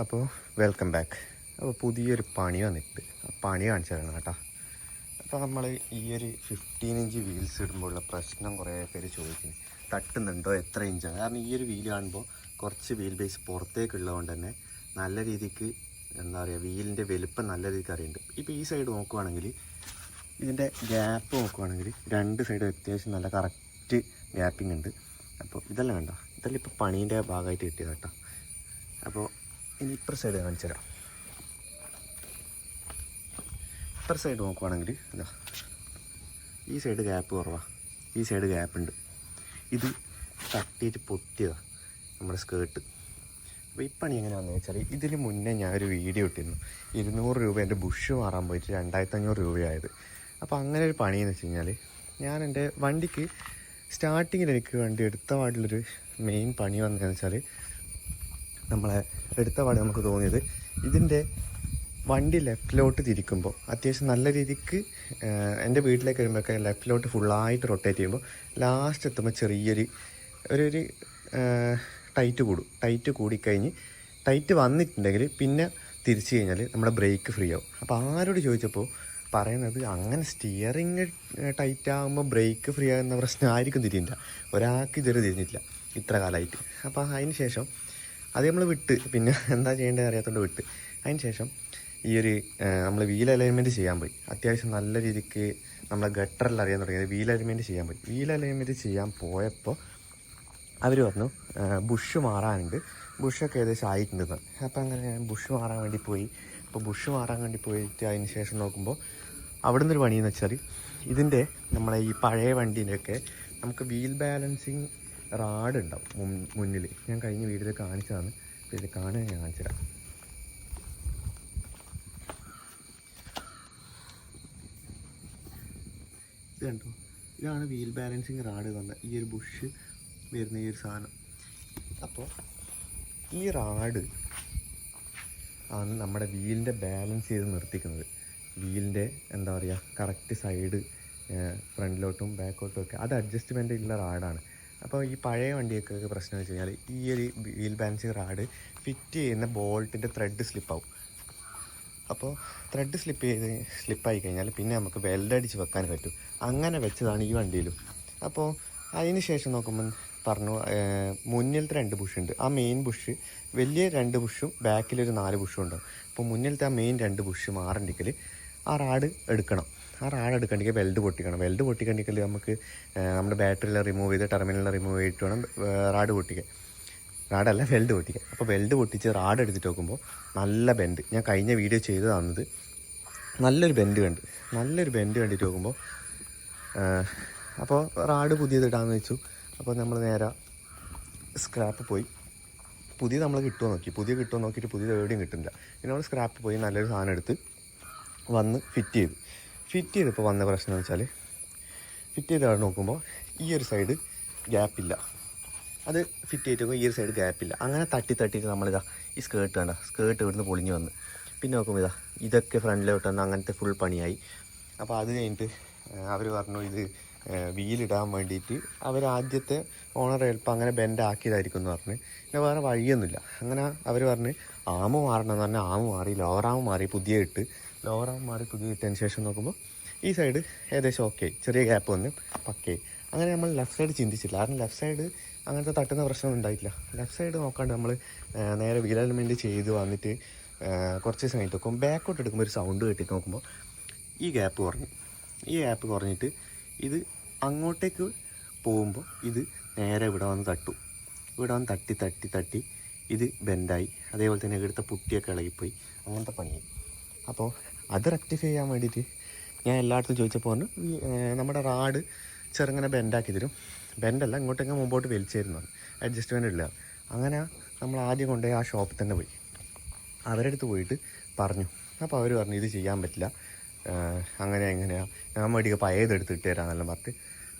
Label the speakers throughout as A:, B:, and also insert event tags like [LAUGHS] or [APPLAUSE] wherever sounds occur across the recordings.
A: അപ്പോൾ welcome back അപ്പോൾ പുതിയൊരു പണി വന്നിട്ട്. ആ പണി കാണിച്ചു തരണം കേട്ടോ. അപ്പോൾ നമ്മൾ ഈ ഒരു ഫിഫ്റ്റീൻ ഇഞ്ച് വീൽസ് ഇടുമ്പോഴുള്ള പ്രശ്നം കുറേ പേര് ചോദിക്കുന്നു. തട്ടുന്നുണ്ടോ? എത്ര ഇഞ്ചാണ് കാരണം ഈ ഒരു വീൽ കാണുമ്പോൾ കുറച്ച് വീൽ ബേസ് പുറത്തേക്കുള്ളതുകൊണ്ട് തന്നെ നല്ല രീതിക്ക് എന്താ പറയുക വീലിന്റെ വലുപ്പം നല്ല രീതിക്ക് അറിയുന്നുണ്ട്. ഇപ്പോൾ ഈ സൈഡ് നോക്കുവാണെങ്കിൽ ഇതിന്റെ ഗ്യാപ്പ് നോക്കുവാണെങ്കിൽ രണ്ട് സൈഡും അത്യാവശ്യം നല്ല കറക്റ്റ് ഗ്യാപ്പിംഗ് ഉണ്ട്. അപ്പോൾ ഇതെല്ലാം കണ്ടോ? ഇതെല്ലാം ഇപ്പോൾ പണീന്റെ ഭാഗമായിട്ട് കിട്ടിയത് കേട്ടോ. അപ്പോൾ ഇനി ഇപ്പുറ സൈഡ് കാണിച്ചു തരാം. ഇപ്പുറ സൈഡ് നോക്കുവാണെങ്കിൽ ഇതാ ഈ സൈഡ് ഗ്യാപ്പ് കുറവാ. ഈ സൈഡ് ഗ്യാപ്പ് ഉണ്ട്. ഇത് തട്ടിയിട്ട് പൊട്ടിയതാണ് നമ്മുടെ സ്കേർട്ട് അപ്പോൾ ഈ പണി എങ്ങനെയാണെന്ന് വെച്ചാൽ ഇതിന് മുന്നേ ഞാൻ ഒരു വീഡിയോ ഇട്ടിരുന്നു. ഇരുന്നൂറ് രൂപ എന്റെ ബുഷ് മാറാൻ പോയിട്ട് രണ്ടായിരത്തി അഞ്ഞൂറ് രൂപയായത്. അപ്പോൾ അങ്ങനെ ഒരു പണിയെന്ന് വെച്ച് കഴിഞ്ഞാൽ ഞാൻ എന്റെ വണ്ടിക്ക് സ്റ്റാർട്ടിങ്ങിൽ എനിക്ക് വണ്ടി എടുത്ത പാടിലൊരു മെയിൻ പണി വന്നതെന്ന് വെച്ചാൽ നമ്മളെ എടുത്ത പാടെ നമുക്ക് തോന്നിയത്. ഇതിന്റെ വണ്ടി ലെഫ്റ്റിലോട്ട് തിരിക്കുമ്പോൾ അത്യാവശ്യം നല്ല രീതിക്ക് എന്റെ വീട്ടിലേക്ക് വരുമ്പോഴൊക്കെ ലെഫ്റ്റിലോട്ട് ഫുള്ളായിട്ട് റൊട്ടേറ്റ് ചെയ്യുമ്പോൾ ലാസ്റ്റ് എത്തുമ്പോൾ ചെറിയൊരു ഒരു ഒരു ടൈറ്റ് കൂടും. ടൈറ്റ് കൂടിക്കഴിഞ്ഞ് ടൈറ്റ് വന്നിട്ടുണ്ടെങ്കിൽ പിന്നെ തിരിച്ചു കഴിഞ്ഞാൽ നമ്മുടെ ബ്രേക്ക് ഫ്രീ ആവും. അപ്പോൾ ആരോട് ചോദിച്ചപ്പോൾ പറയുന്നത് അങ്ങനെ സ്റ്റിയറിങ് ടൈറ്റ് ആകുമ്പോൾ ബ്രേക്ക് ഫ്രീ ആകുന്ന പ്രശ്നം ആയിരിക്കും തിരിയില്ല ഒരാൾക്ക് ഇതുവരെ തിരിഞ്ഞിട്ടില്ല ഇത്ര കാലമായിട്ട്. അപ്പോൾ അതിന് ശേഷം അത് നമ്മൾ വിട്ട്. പിന്നെ [LAUGHS] എന്താ ചെയ്യേണ്ടത് അറിയാത്തതുകൊണ്ട് വിട്ട്. അതിന് ശേഷം ഈ ഒരു നമ്മൾ വീൽ അലൈൻമെന്റ് ചെയ്യാൻ പോയി. അത്യാവശ്യം നല്ല രീതിക്ക് നമ്മളെ ഗട്ടറിൽ അറിയാൻ തുടങ്ങിയത് വീൽ അലൈൻമെന്റ് ചെയ്യാൻ പോയി. വീൽ അലൈൻമെന്റ് ചെയ്യാൻ പോയപ്പോൾ അവർ പറഞ്ഞു ബുഷ് മാറാനുണ്ട്. ബുഷൊക്കെ ഏകദേശം ആയിട്ടുണ്ടെന്ന്. അപ്പോൾ അങ്ങനെ ഞാൻ ബുഷ് മാറാൻ വേണ്ടി പോയി. അപ്പോൾ ബുഷ് മാറാൻ വേണ്ടി പോയിട്ട് അതിന് ശേഷം നോക്കുമ്പോൾ അവിടെ നിന്നൊരു പണിയെന്ന് വെച്ചാൽ ഇതിന്റെ നമ്മളെ ഈ പഴയ വണ്ടീന്റെയൊക്കെ നമുക്ക് വീൽ ബാലൻസിങ് റാഡ് ഉണ്ടാവും മുന്നിൽ ഞാൻ കഴിഞ്ഞ വീഡിയോയിൽ കാണിച്ചതാണ്. ഇത് കാണാൻ ഞാൻ കാണിച്ചിടാം ഇത് കണ്ടോ? ഇതാണ് വീൽ ബാലൻസിങ് റാഡ് തന്നെ ഈ ഒരു ബുഷ് വരുന്ന ഈ ഒരു സാധനം. അപ്പോൾ ഈ റാഡ് ആണ് നമ്മുടെ വീലിന്റെ ബാലൻസ് ചെയ്ത് നിർത്തിക്കുന്നത്. വീലിന്റെ എന്താ പറയുക കറക്റ്റ് സൈഡ് ഫ്രണ്ടിലോട്ടും ബാക്കോട്ടും ഒക്കെ. അത് അഡ്ജസ്റ്റ്മെന്റ് ഉള്ള റാഡാണ്. അപ്പോൾ ഈ പഴയ വണ്ടിയൊക്കെ പ്രശ്നം വെച്ച് കഴിഞ്ഞാൽ ഈ ഒരു വീൽ ബാലൻസിങ് റാഡ് ഫിറ്റ് ചെയ്യുന്ന ബോൾട്ടിന്റെ ത്രെഡ് സ്ലിപ്പാവും അപ്പോൾ ത്രെഡ് സ്ലിപ്പ് ചെയ്ത് സ്ലിപ്പായി കഴിഞ്ഞാൽ പിന്നെ നമുക്ക് വെൽഡ് അടിച്ച് വെക്കാൻ പറ്റും. അങ്ങനെ വെച്ചതാണ് ഈ വണ്ടിയിലും. അപ്പോൾ അതിന് ശേഷം നോക്കുമ്പോൾ പറഞ്ഞു മുന്നിലത്തെ രണ്ട് ഉണ്ട്. ആ മെയിൻ ബുഷ് വലിയ രണ്ട് ബുഷും ബാക്കിലൊരു നാല് ബുഷും ഉണ്ടാവും. അപ്പോൾ മുന്നിലത്തെ ആ മെയിൻ രണ്ട് ബുഷ് മാറണ്ടെങ്കിൽ ആ റാഡ് എടുക്കണം. ആ റാഡ് എടുക്കണമെങ്കിൽ വെൽഡ് പൊട്ടിക്കണം. വെൽഡ് പൊട്ടിക്കണ്ടെങ്കിൽ നമുക്ക് നമ്മുടെ ബാറ്ററിയിൽ റിമൂവ് ചെയ്ത് ടെർമിനലിൽ റിമൂവ് ചെയ്തിട്ട് വേണം റാഡ് പൊട്ടിക്കാൻ. റാഡല്ല വെൽഡ് പൊട്ടിക്കുക അപ്പോൾ വെൽഡ് പൊട്ടിച്ച് റാഡ് എടുത്തിട്ട് നോക്കുമ്പോൾ നല്ല ബെൻഡ് ഞാൻ കഴിഞ്ഞ വീഡിയോ ചെയ്ത് തന്നത് നല്ലൊരു ബെൻഡ് കണ്ട്. നല്ലൊരു ബെൻഡ് കണ്ടിട്ട് നോക്കുമ്പോൾ അപ്പോൾ റാഡ് പുതിയത് ഇടാമെന്ന് വെച്ചു. അപ്പോൾ നമ്മൾ നേരെ സ്ക്രാപ്പ് പോയി. പുതിയ നമ്മൾ കിട്ടുമോ നോക്കി. പുതിയ കിട്ടുമോ നോക്കിയിട്ട് പുതിയത് എവിടെയും കിട്ടുന്നില്ല. പിന്നെ നമ്മൾ സ്ക്രാപ്പ് പോയി നല്ലൊരു സാധനം എടുത്ത് വന്ന് ഫിറ്റ് ചെയ്തു. ഫിറ്റ് ചെയ്തപ്പോൾ വന്ന പ്രശ്നം എന്ന് വെച്ചാൽ ഫിറ്റ് ചെയ്ത് നോക്കുമ്പോൾ ഈ ഒരു സൈഡ് ഗ്യാപ്പില്ല അത് ഫിറ്റ് ചെയ്തിട്ട് ഈ ഒരു സൈഡ് ഗ്യാപ്പില്ല അങ്ങനെ തട്ടി തട്ടിയിട്ട് നമ്മളിതാ ഈ സ്കേർട്ട് വേണ്ട സ്കേർട്ട് ഇവിടുന്ന് പൊളിഞ്ഞ് വന്ന്. പിന്നെ നോക്കുമ്പോൾ ഇതാ ഇതൊക്കെ ഫ്രണ്ടിലോട്ട് വന്ന് അങ്ങനത്തെ ഫുൾ പണിയായി. അപ്പോൾ അത് കഴിഞ്ഞിട്ട് അവർ പറഞ്ഞു ഇത് വീലിടാൻ വേണ്ടിയിട്ട് അവർ ആദ്യത്തെ ഓണർ ചിലപ്പോൾ അങ്ങനെ ബെൻഡ് ആക്കിയതായിരിക്കും എന്ന് പറഞ്ഞ്. പിന്നെ വേറെ വഴിയൊന്നുമില്ല. അങ്ങനെ അവർ പറഞ്ഞ് ആമ മാറണം എന്ന് പറഞ്ഞാൽ ആമ മാറി ലോവർ ആമ മാറി പുതിയ ഇട്ട് ആമ മാറി പുതിയ ഇട്ടതിന് ശേഷം നോക്കുമ്പോൾ ഈ സൈഡ് ഏകദേശം ഓക്കെ ചെറിയ ഗ്യാപ്പ് വന്ന്. പക്കേ. അങ്ങനെ നമ്മൾ ലെഫ്റ്റ് സൈഡ് ചിന്തിച്ചില്ല കാരണം ലെഫ്റ്റ് സൈഡ് അങ്ങനത്തെ തട്ടുന്ന പ്രശ്നം ഉണ്ടായിട്ടില്ല. ലെഫ്റ്റ് സൈഡ് നോക്കാണ്ട് നമ്മൾ നേരെ വീൽ അലൈൻമെന്റ് ചെയ്ത് വന്നിട്ട് കുറച്ച് സമയം നോക്കും ബാക്കോട്ട് എടുക്കുമ്പോൾ ഒരു സൗണ്ട് കേട്ടിട്ട് നോക്കുമ്പോൾ ഈ ഗ്യാപ്പ് കുറഞ്ഞു. ഈ ഗ്യാപ്പ് കുറഞ്ഞിട്ട് ഇത് അങ്ങോട്ടേക്ക് പോകുമ്പോൾ ഇത് നേരെ ഇവിടെ വന്ന് തട്ടു. ഇവിടെ വന്ന് തട്ടി തട്ടി തട്ടി ഇത് ബെൻഡായി അതേപോലെ തന്നെ ഇവിടുത്തെ പുട്ടിയൊക്കെ ഇളകിപ്പോയി. അങ്ങനത്തെ പണിയായി. അപ്പോൾ അത് റെക്ടിഫൈ ചെയ്യാൻ വേണ്ടിയിട്ട് ഞാൻ എല്ലായിടത്തും ചോദിച്ചപ്പോൾ പറഞ്ഞു നമ്മുടെ റാഡ് ചെറുങ്ങനെ ബെൻഡാക്കി തരും. ബെൻഡല്ല ഇങ്ങോട്ടെങ്കിൽ മുമ്പോട്ട് വലിച്ചായിരുന്നു അഡ്ജസ്റ്റ്മെന്റ് ഇല്ല അങ്ങനെ നമ്മൾ ആദ്യം കൊണ്ടുപോയി ആ ഷോപ്പിൽ തന്നെ പോയി. അവരുടെ അടുത്ത് പോയിട്ട് പറഞ്ഞു. അപ്പോൾ അവർ പറഞ്ഞു ഇത് ചെയ്യാൻ പറ്റില്ല. അങ്ങനെ എങ്ങനെയാണ് ഞാൻ വേണ്ടി പഴയത് എടുത്ത് ഇട്ട് തരാമെന്നെല്ലാം പറഞ്ഞിട്ട്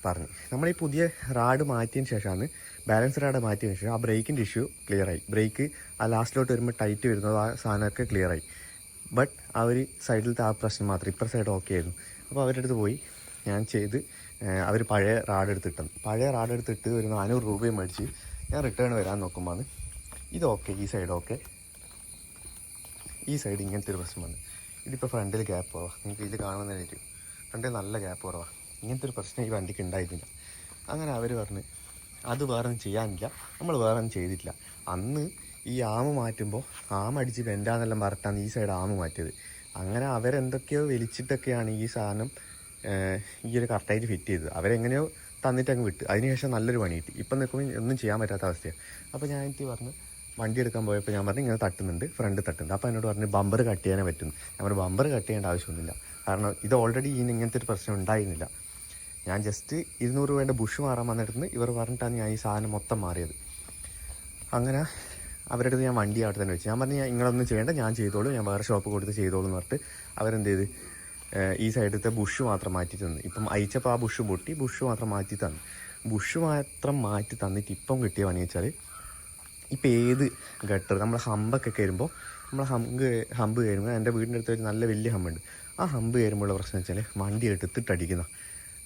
A: പറഞ്ഞു. നമ്മൾ ഈ പുതിയ റാഡ് മാറ്റിയതിന് ശേഷമാണ് ബാലൻസ് റാഡ് മാറ്റിയതിന് ശേഷം ആ ബ്രേക്കിന്റെ ഇഷ്യൂ ക്ലിയറായി ബ്രേക്ക് ആ ലാസ്റ്റിലോട്ട് വരുമ്പോൾ ടൈറ്റ് വരുന്നത് ആ സാധനമൊക്കെ ക്ലിയറായി ബട്ട് ഒരു സൈഡിലത്തെ ആ പ്രശ്നം മാത്രം ഇപ്പുറ സൈഡ് ഓക്കെ ആയിരുന്നു. അപ്പോൾ അവരുടെ അടുത്ത് പോയി ഞാൻ ചെയ്ത് അവർ പഴയ റാഡ് എടുത്തിട്ടു. പഴയ റാഡ് എടുത്തിട്ട് ഒരു നാനൂറ് രൂപയും മേടിച്ച് ഞാൻ റിട്ടേൺ വരാൻ നോക്കുമ്പോൾ ഇത് ഓക്കെ ഈ സൈഡ് ഓക്കെ ഈ സൈഡ് ഇങ്ങനത്തെ ഒരു പ്രശ്നം വന്നു. ഇതിപ്പോൾ ഫ്രണ്ടിൽ ഗ്യാപ്പ് കുറവാണ് നിങ്ങൾക്ക് ഇത് കാണുന്നതായിട്ട് ഫ്രണ്ടിൽ നല്ല ഗ്യാപ്പ് കുറവാണ് ഇങ്ങനത്തെ ഒരു പ്രശ്നം ഈ വണ്ടിക്ക് ഉണ്ടായിരുന്നില്ല. അങ്ങനെ അവർ പറഞ്ഞ് അത് വേറെ ഒന്നും ചെയ്യാനില്ല. നമ്മൾ വേറെ ഒന്നും ചെയ്തിട്ടില്ല. അന്ന് ഈ ആമ മാറ്റുമ്പോൾ ആമ അടിച്ച് ബെൻഡാന്നെല്ലാം പറഞ്ഞിട്ടാണ് ഈ സൈഡ് ആമ മാറ്റിയത്. അങ്ങനെ അവരെന്തൊക്കെയോ വലിച്ചിട്ടൊക്കെയാണ് ഈ സാധനം ഈ ഒരു കറക്റ്റായിട്ട് ഫിറ്റ് ചെയ്തത്. അവരെങ്ങനെയോ തന്നിട്ട് അങ്ങ് വിട്ട് അതിനുശേഷം നല്ലൊരു പണി കിട്ടി. ഇപ്പം നിൽക്കുമ്പോൾ ഒന്നും ചെയ്യാൻ പറ്റാത്ത അവസ്ഥയാണ് അപ്പോൾ ഞാൻ എനിക്ക് പറഞ്ഞു വണ്ടി എടുക്കാൻ പോയപ്പോൾ ഞാൻ പറഞ്ഞു ഇങ്ങനെ തട്ടുന്നുണ്ട് ഫ്രണ്ട് തട്ടുന്നുണ്ട്. അപ്പോൾ എന്നോട് പറഞ്ഞു ബമ്പർ കട്ട് ചെയ്യാനേ പറ്റുന്നു ഞാൻ പറഞ്ഞു ബമ്പർ കട്ട് ചെയ്യേണ്ട ആവശ്യമൊന്നുമില്ല. കാരണം ഇത് ഓൾറെഡി ഇതിന് ഇങ്ങനത്തെ ഒരു പ്രശ്നം ഉണ്ടായിരുന്നില്ല. ഞാൻ ജസ്റ്റ് ഇരുന്നൂറ് രൂപേന്റെ ബുഷ് മാറാൻ വന്നിട്ടുണ്ട് ഇവർ പറഞ്ഞിട്ടാണ് ഞാൻ ഈ സാധനം മൊത്തം മാറിയത്. അങ്ങനെ അവരുടെ അടുത്ത് ഞാൻ വണ്ടി അവിടെ തന്നെ വെച്ചു. ഞാൻ പറഞ്ഞു നിങ്ങളൊന്നും ചെയ്യേണ്ട ഞാൻ ചെയ്തോളൂ ഞാൻ വേറെ ഷോപ്പ് കൊടുത്ത് ചെയ്തോളൂ എന്ന് പറഞ്ഞിട്ട് അവരെന്ത് ചെയ്ത് ഈ സൈഡത്തെ ബുഷ് മാത്രം മാറ്റി തന്നു. ഇപ്പം അയച്ചപ്പോൾ ആ ബുഷ് പൊട്ടി ബുഷ് മാത്രം മാറ്റി തന്നു. ബുഷ് മാത്രം മാറ്റി തന്നിട്ട് ഇപ്പം കിട്ടിയ പണി വെച്ചാൽ ഇപ്പം ഏത് ഗട്ടർ നമ്മൾ ഹമ്പൊക്കെ കയറുമ്പോൾ നമ്മൾ ഹമ്പ് ഹമ്പ് കയറുമ്പോൾ എന്റെ വീടിന്റെ അടുത്ത് ഒരു നല്ല വലിയ ഹമ്പുണ്ട്. ആ ഹമ്പ് കയറുമ്പോഴുള്ള പ്രശ്നം വെച്ചാൽ വണ്ടി എടുത്തിട്ട് അടിക്കുന്ന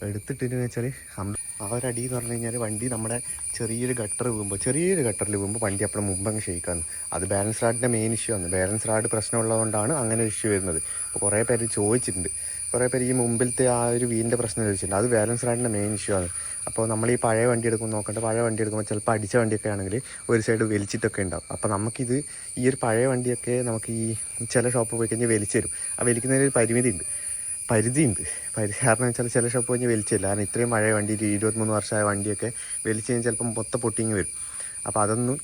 A: എടുത്തിട്ടെന്ന് വെച്ചാൽ ഹമ്പ് ആ ഒരു അടി എന്ന് പറഞ്ഞു കഴിഞ്ഞാൽ വണ്ടി നമ്മുടെ ചെറിയൊരു ഗട്ടർ വീകുമ്പോൾ ചെറിയൊരു ഗട്ടറിൽ വീകുമ്പോൾ വണ്ടി അപ്പോഴും മുമ്പ് അങ്ങ് ഷെയ്ക്കാണ് അത് ബാലൻസ് റാഡിന്റെ മെയിൻ ഇഷ്യൂ ആണ്. ബാലൻസ് റാഡ് പ്രശ്നമുള്ളതുകൊണ്ടാണ് അങ്ങനെ ഒരു ഇഷ്യൂ വരുന്നത്. അപ്പോൾ കുറേ പേര് ചോദിച്ചിട്ടുണ്ട്. കുറേ പേര് ഈ മുമ്പിലത്തെ ആ ഒരു വീലിന്റെ പ്രശ്നം ചോദിച്ചിട്ടുണ്ട്. അത് ബാലൻസ് റാഡിന്റെ മെയിൻ ഇഷ്യൂ ആണ്. അപ്പോൾ നമ്മൾ ഈ പഴയ വണ്ടി എടുക്കുമ്പോൾ നോക്കേണ്ട. പഴയ വണ്ടി എടുക്കുമ്പോൾ ചിലപ്പോൾ അടിച്ച വണ്ടിയൊക്കെ ആണെങ്കിൽ ഒരു സൈഡ് വലിച്ചിട്ടൊക്കെ ഉണ്ടാവും. അപ്പോൾ നമുക്കിത് ഈ ഒരു പഴയ വണ്ടിയൊക്കെ നമുക്ക് ഈ ചില ഷോപ്പ് പോയി കഴിഞ്ഞാൽ വലിച്ചു തരും. ആ വലിക്കുന്നതിന് ഒരു പരിമിതി ഉണ്ട് പരിധിയുണ്ട്. പരിധി കാരണം വെച്ചാൽ ചില ഷോപ്പ് കഴിഞ്ഞ് വലിച്ചില്ല. കാരണം ഇത്രയും പഴയ വണ്ടി ഇരുപത്തിമൂന്ന് വർഷമായ വണ്ടിയൊക്കെ വലിച്ചു കഴിഞ്ഞാൽ ചിലപ്പം മൊത്തം പൊട്ടിങ് വരും. അപ്പോൾ അതൊന്നും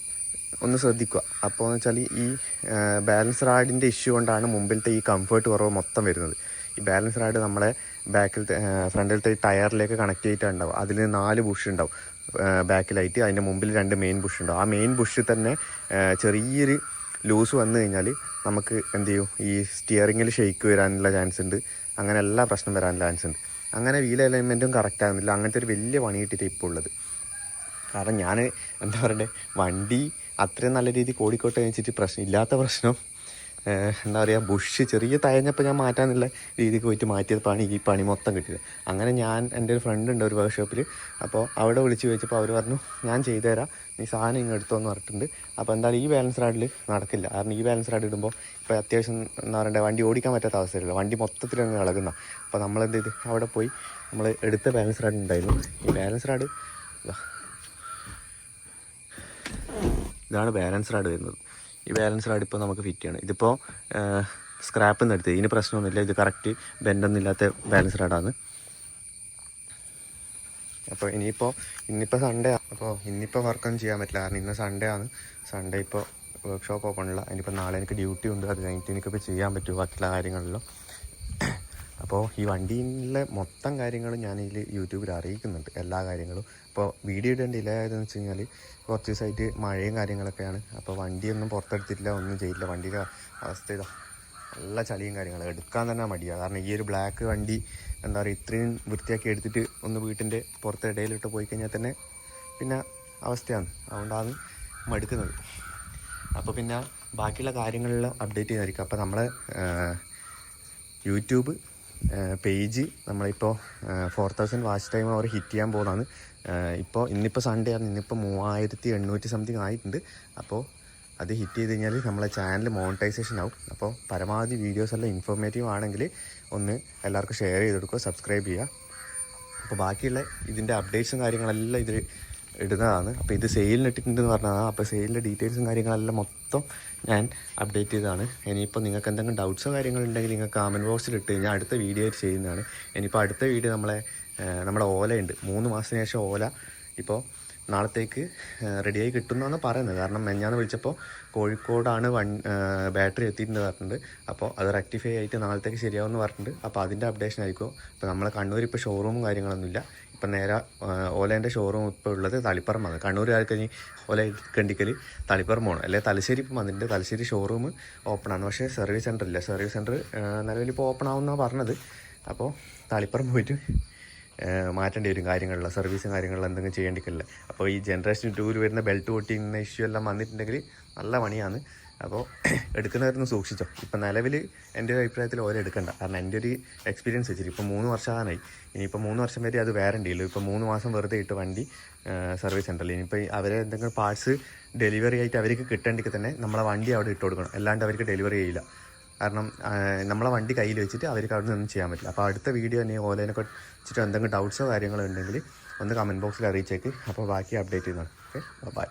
A: ഒന്ന് ശ്രദ്ധിക്കുക. അപ്പോൾ എന്ന് വെച്ചാൽ ഈ ബാലൻസ് റാഡിന്റെ ഇഷ്യൂ കൊണ്ടാണ് മുമ്പിലത്തെ ഈ കംഫേർട്ട് കുറവ് മൊത്തം വരുന്നത്. ഈ ബാലൻസ് റാഡ് നമ്മളെ ബാക്കിലത്തെ ഫ്രണ്ടിലത്തെ ടയറിലേക്ക് കണക്ട് ചെയ്തിട്ടുണ്ടാവും. അതിൽ നാല് ബുഷ് ഉണ്ടാവും. ബാക്കിലായിട്ട് അതിന്റെ മുമ്പിൽ രണ്ട് മെയിൻ ബുഷ് ഉണ്ടാവും. ആ മെയിൻ ബുഷ് തന്നെ ചെറിയൊരു ലൂസ് വന്നു കഴിഞ്ഞാൽ നമുക്ക് എന്ത് ചെയ്യും? ഈ സ്റ്റിയറിങ്ങിൽ ഷെയ്ക്ക് വരാനുള്ള ചാൻസ് ഉണ്ട്. അങ്ങനെ എല്ലാ പ്രശ്നം വരാൻ ചാൻസ് ഉണ്ട്. അങ്ങനെ വീൽ അലൈൻമെന്റും കറക്റ്റ് ആകുന്നില്ല അങ്ങനത്തെ ഒരു വലിയ പണി കിട്ടിയിട്ട് ഇപ്പോൾ ഉള്ളത്. കാരണം ഞാൻ എന്താ പറയണ്ടേ വണ്ടി അത്രയും നല്ല രീതിയിൽ കോടിക്കോട്ടെ വെച്ചിട്ട് പ്രശ്നം ഇല്ലാത്ത പ്രശ്നം. എന്താ പറയുക ബുഷ് ചെറിയ തയഞ്ഞപ്പോൾ ഞാൻ മാറ്റാനുള്ള രീതിക്ക് പോയിട്ട് മാറ്റിയത് പണി ഈ പണി മൊത്തം കിട്ടിയത്. അങ്ങനെ ഞാൻ എന്റെ ഒരു ഫ്രണ്ട് ഉണ്ട് ഒരു വർക്ക്ഷോപ്പിൽ അപ്പോൾ അവിടെ വിളിച്ച് ചോദിച്ചപ്പോൾ അവർ പറഞ്ഞു ഞാൻ ചെയ്തുതരാം. നീ സാധനം ഇങ്ങ് എടുത്തോന്ന് പറഞ്ഞിട്ടുണ്ട്. അപ്പോൾ എന്തായാലും ഈ ബാലൻസ് റാഡിൽ നടക്കില്ല. കാരണം ഈ ബാലൻസ് റാഡ് ഇടുമ്പോൾ ഇപ്പോൾ അത്യാവശ്യം എന്താ പറയണ്ടേ വണ്ടി ഓടിക്കാൻ പറ്റാത്ത അവസ്ഥയില്ല വണ്ടി മൊത്തത്തിൽ അങ്ങ് ഇളകുന്ന അപ്പോൾ നമ്മളെന്ത് ചെയ്ത്? അവിടെ പോയി നമ്മൾ എടുത്ത ബാലൻസ് റാഡ് ഉണ്ടായിരുന്നു ഈ ബാലൻസ് റാഡ് ഇതാണ് ബാലൻസ് റാഡ് വരുന്നത്. ഈ ബാലൻസ് റാഡ് ഇപ്പോൾ നമുക്ക് ഫിറ്റ് ചെയ്യണം. ഇതിപ്പോൾ സ്ക്രാപ്പിൽ നിന്ന് എടുത്ത് ഇതിന് പ്രശ്നമൊന്നുമില്ല. ഇത് കറക്റ്റ് ബെൻഡൊന്നും ഇല്ലാത്ത ബാലൻസ് റാഡാണ് അപ്പോൾ ഇനിയിപ്പോൾ ഇന്നിപ്പോൾ സൺഡേ ആണ് അപ്പോൾ ഇന്നിപ്പോൾ വർക്കൊന്നും ചെയ്യാൻ പറ്റില്ല. കാരണം ഇന്ന് സൺഡേ ആണ്. സൺഡേ ഇപ്പോൾ ഓപ്പൺ ഉള്ള. ഇനിയിപ്പോൾ നാളെ എനിക്ക് ഡ്യൂട്ടി ഉണ്ട്. അത് കഴിഞ്ഞിട്ട് എനിക്കിപ്പോൾ ചെയ്യാൻ പറ്റുമോ ബാക്കിയുള്ള കാര്യങ്ങളിലും. അപ്പോൾ ഈ വണ്ടിയിലെ മൊത്തം കാര്യങ്ങളും ഞാൻ ഇതിൽ യൂട്യൂബിൽ അറിയിക്കുന്നുണ്ട്. എല്ലാ കാര്യങ്ങളും. അപ്പോൾ വീഡിയോ ഇടേണ്ട ഡിലേ ആയതെന്ന് വെച്ച് കഴിഞ്ഞാൽ കുറച്ച് ദിവസമായിട്ട് മഴയും കാര്യങ്ങളൊക്കെയാണ്. അപ്പോൾ വണ്ടിയൊന്നും പുറത്തെടുത്തിട്ടില്ല. ഒന്നും ചെയ്തില്ല വണ്ടിയുടെ അവസ്ഥ ഇതാ. നല്ല ചളിയും കാര്യങ്ങളും. എടുക്കാൻ തന്നെ മടിയാണ് കാരണം ഈ ഒരു ബ്ലാക്ക് വണ്ടി എന്താ പറയുക ഇത്രയും വൃത്തിയാക്കി എടുത്തിട്ട് ഒന്ന് വീട്ടിന്റെ പുറത്തെ ഇടയിലിട്ട് പോയി കഴിഞ്ഞാൽ തന്നെ പിന്നെ അവസ്ഥയാണ്. അതുകൊണ്ടാണ് മടുക്കുന്നത്. അപ്പോൾ പിന്നെ ബാക്കിയുള്ള കാര്യങ്ങളെല്ലാം അപ്ഡേറ്റ് ചെയ്യുന്നതായിരിക്കും. അപ്പോൾ നമ്മളെ യൂട്യൂബ് പേജ് നമ്മളിപ്പോൾ four thousand watch time hour hit ചെയ്യാൻ പോകുന്നതാണ്. ഇപ്പോൾ ഇന്നിപ്പോൾ സൺഡേ ആണ്. ഇന്നിപ്പോൾ മൂവായിരത്തി എണ്ണൂറ്റി സംതിങ് ആയിട്ടുണ്ട്. അപ്പോൾ അത് ഹിറ്റ് ചെയ്ത് കഴിഞ്ഞാൽ നമ്മളെ ചാനൽ മോണിറ്റൈസേഷൻ ആവും. അപ്പോൾ പരമാവധി വീഡിയോസ് എല്ലാം ഇൻഫോർമേറ്റീവ് ആണെങ്കിൽ ഒന്ന് എല്ലാവർക്കും ഷെയർ ചെയ്ത് കൊടുക്കുക സബ്സ്ക്രൈബ് ചെയ്യുക. അപ്പോൾ ബാക്കിയുള്ള ഇതിന്റെ അപ്ഡേറ്റ്സും കാര്യങ്ങളെല്ലാം ഇതിൽ ഇടുന്നതാണ്. അപ്പോൾ ഇത് സെയിലിന് ഇട്ടിട്ടുണ്ടെന്ന് പറഞ്ഞതാണ്. അപ്പോൾ സെയിലിന്റെ ഡീറ്റെയിൽസും കാര്യങ്ങളെല്ലാം മൊത്തം ഞാൻ അപ്ഡേറ്റ് ചെയ്തതാണ്. ഇനിയിപ്പോൾ നിങ്ങൾക്ക് എന്തെങ്കിലും ഡൗട്ട്സോ കാര്യങ്ങളുണ്ടെങ്കിൽ നിങ്ങൾക്ക് കമന്റ് ബോക്സിൽ ഇട്ട് കഴിഞ്ഞാൽ അടുത്ത വീഡിയോ ചെയ്യുന്നതാണ്. ഇനിയിപ്പോൾ അടുത്ത വീഡിയോ നമ്മളെ നമ്മുടെ ഓലയുണ്ട്. മൂന്ന് മാസത്തിന് ശേഷം ഓല ഇപ്പോൾ നാളത്തേക്ക് റെഡിയായി കിട്ടുമെന്നാണ് പറയുന്നത്. കാരണം മെഞ്ഞാന്ന് വിളിച്ചപ്പോൾ കോഴിക്കോടാണ് വൺ ബാറ്ററി എത്തിയിട്ടുണ്ട് പറഞ്ഞിട്ടുണ്ട്. അപ്പോൾ അത് റെക്ടിഫൈ ആയിട്ട് നാളത്തേക്ക് ശരിയാവുമെന്ന് പറഞ്ഞിട്ടുണ്ട്. അപ്പോൾ അതിന്റെ അപ്ഡേഷൻ ആയിരിക്കും. അപ്പോൾ നമ്മളെ കണ്ണൂർ ഇപ്പോൾ ഷോറൂമും കാര്യങ്ങളൊന്നുമില്ല ഇപ്പം നേരെ ഓലേന്റെ ഷോറൂം ഇപ്പോൾ ഉള്ളത് തളിപ്പറമ്പാണ്. കണ്ണൂരുകാർക്ക് ഇനി ഓല കണ്ടിക്കൽ തളിപ്പറമ്പ് പോകണം അല്ലെങ്കിൽ തലശ്ശേരി ഇപ്പം വന്നിട്ടുണ്ട്. തലശ്ശേരി ഷോറൂം ഓപ്പണാണ് പക്ഷേ സർവീസ് സെന്റർ ഇല്ല. സർവീസ് സെന്റർ നിലവിൽ ഇപ്പോൾ ഓപ്പൺ ആവുമെന്നാണ് പറഞ്ഞത്. അപ്പോൾ തളിപ്പറമ്പ് പോയിട്ട് മാറ്റേണ്ടി വരും കാര്യങ്ങളിൽ സർവീസും കാര്യങ്ങളിൽ എന്തെങ്കിലും ചെയ്യേണ്ടിക്കില്ല അപ്പോൾ ഈ ജനറേഷൻ ടൂവിൽ വരുന്ന ബെൽറ്റ് പൊട്ടിയുന്ന ഇഷ്യൂ എല്ലാം വന്നിട്ടുണ്ടെങ്കിൽ നല്ല പണിയാണ്. അപ്പോൾ [CLEARS THROAT] എടുക്കുന്നവരൊന്ന് സൂക്ഷിച്ചോ. ഇപ്പം നിലവിൽ എന്റെ ഒരു അഭിപ്രായത്തിൽ ഓരോ എടുക്കണ്ട. കാരണം എന്റെ ഒരു എക്സ്പീരിയൻസ് വെച്ചിട്ട് ഇപ്പോൾ മൂന്ന് വർഷമാകാനായി ഇനിയിപ്പോൾ മൂന്ന് വർഷം വരെ അത് വാറണ്ടി ഇല്ല ഇപ്പോൾ മൂന്ന് മാസം വെറുതെ ഇട്ട് വണ്ടി സർവീസ് സെന്ററിൽ ഇനിയിപ്പോൾ അവരെ എന്തെങ്കിലും പാർട്സ് ഡെലിവറി ആയിട്ട് അവർക്ക് കിട്ടേണ്ടെങ്കിൽ തന്നെ നമ്മളെ വണ്ടി അവിടെ ഇട്ട് കൊടുക്കണം. അല്ലാണ്ട് അവർക്ക് ഡെലിവറി ചെയ്യില്ല. കാരണം നമ്മളെ വണ്ടി കയ്യിൽ വെച്ചിട്ട് അവർക്ക് അവിടെ നിന്നും ചെയ്യാൻ പറ്റില്ല. അപ്പോൾ അടുത്ത വീഡിയോ തന്നെ ഓലേനെ വെച്ചിട്ട് എന്തെങ്കിലും ഡൗട്ട്സോ കാര്യങ്ങളോ ഉണ്ടെങ്കിൽ ഒന്ന് കമന്റ് ബോക്സിൽ അറിയിച്ചേക്ക്. അപ്പോൾ ബാക്കി അപ്ഡേറ്റ് ചെയ്യുന്നതാണ്. Okay bye